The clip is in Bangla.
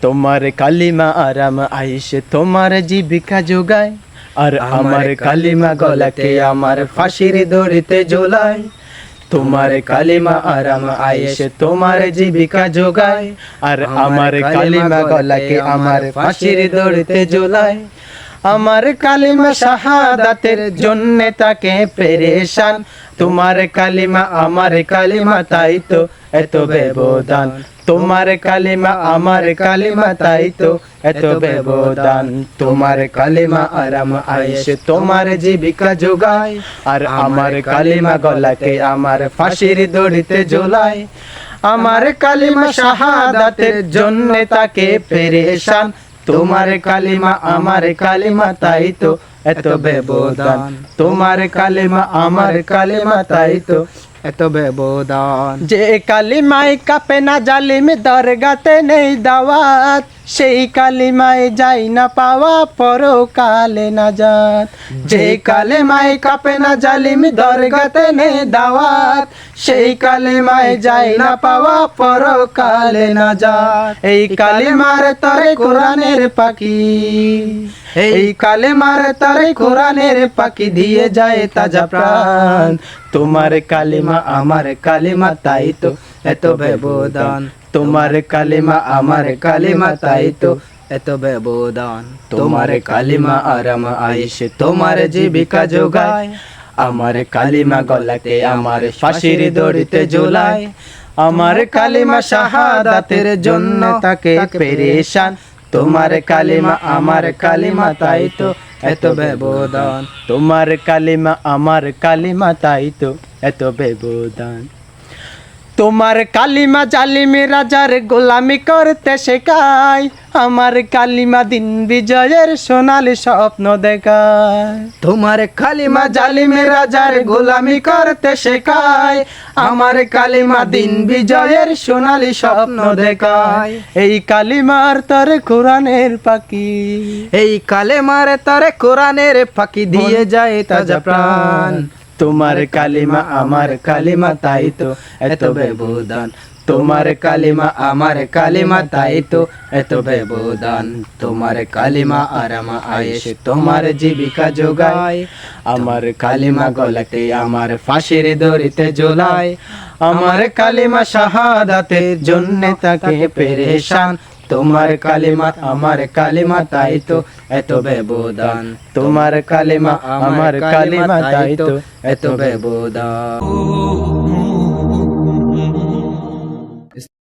তোমার কালিমা আরাম আইসে তোমার জীবিকা যোগায়। আর আমার কালিমা গলাকে আমার ফাঁসির দড়িতে ঝোলায়। তোমার কালিমা আরাম আয়েসে তোমার জীবিকা যোগায়। আর আমার কালিমা গলাকে আমার ফাঁসির দড়িতে ঝোলায়। আমার কালিমা শাহাদাতের জন্য তাকে পেরেশান। তোমার কালিমা আমার কালিমা, তাই তো এত ব্যবধান। তোমার কালিমা আমার কালিমা, তাই তো এত ব্যবধান। তোমার কালিমা আরাম আয়েসে তোমার জীবিকা যোগায়। আর আমার কালিমা গলাকে আমার ফাঁসির দড়িতে ঝোলায়। আমার কালিমা শাহাদাতের জন্য তাকে পেরেশান। তোমার কালিমা আমার কালিমা তাই তো এত ব্যবধান। তোমার কালিমা আমার কালিমা তাই তো এত ব্যবধান। যে কালিমায় কাপে না জালিম দরগাতে নেই দাওয়াত। সেই কালিমায় যাই না পাওয়া পরকালে না যাত যে কালিমায় কাপে না জালিম দরগাতে নেই দাওয়াত। সেই কালিমায় যাই না পাওয়া পরকালে না যাত এই কালিমার তরে কোরআনের পাখি। এই কালেমার তারে কোরআনের পাখি দিয়ে যায় তাজা প্রাণ। তোমার কালিমা আমার কালিমা, তাই তো এত ব্যবধান। তোমার কালিমা আমার কালিমা, তাই তো এত ব্যবধান। তোমার কালিমা আরাম আইসে তোমার জীবিকা যোগায়। আমার কালিমা গলাতে আমার ফাঁসির দড়িতে ঝোলায়। আমার কালিমা শাহাদাতের জন্য তাকে পেরেশান। তোমার কালিমা আমার কালিমা, তাই তো এত ব্যবধান। তোমার কালিমা আমার কালিমা, তাই তো এত ব্যবধান। তোমার কালিমা জালিমি রাজার গোলামি করতে শেখায় আমার কালিমা দিন বিজয়ের সোনালি স্বপ্ন দেখায়। তোমার কালিমা জালিমি রাজার গোলামি করতে শেখায় আমার কালিমা দিন বিজয়ের সোনালি স্বপ্ন দেখায়। এই কালিমার তর কোরআনের পাখি। এই কালে মারে তারে কোরআনের ফাঁকি দিয়ে যায় তাজা প্রাণ। তোমার কালিমা আমার কালিমা তাই তো। এত ব্যবধান। তোমার কালিমা আমার কালিমা তাই তো। এত ব্যবধান। তোমার কালিমা আরাম আয়েসে তোমার জীবিকা যোগায়। আমার কালিমা গলাতে আমার ফাঁসির দড়িতে ঝোলায়। আমার কালিমা শাহাদাতের জন্য তাকে পেরেশান তোমার কালিমা আমার কালিমা তাই তো এত ব্যবধান। তোমার কালিমা আমার কালিমা তাই তো এত ব্যবধান।